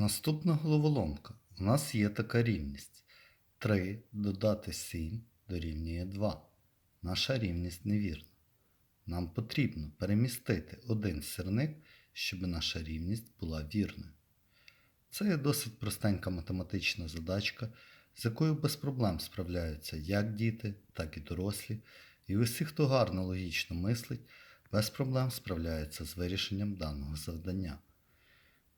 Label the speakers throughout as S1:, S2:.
S1: Наступна головоломка. У нас є така рівність. 3 додати 7 дорівнює 2. Наша рівність невірна. Нам потрібно перемістити один сірник, щоб наша рівність була вірною. Це є досить простенька математична задачка, з якою без проблем справляються як діти, так і дорослі, і усі, хто гарно логічно мислить, без проблем справляються з вирішенням даного завдання.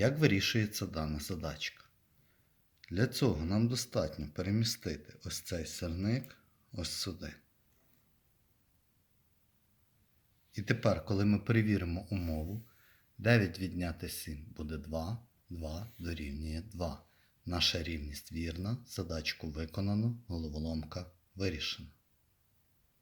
S1: Як вирішується дана задачка? Для цього нам достатньо перемістити ось цей сирник ось сюди. І тепер, коли ми перевіримо умову, 9 відняти 7 буде 2, 2 дорівнює 2. Наша рівність вірна, задачку виконано, головоломка вирішена.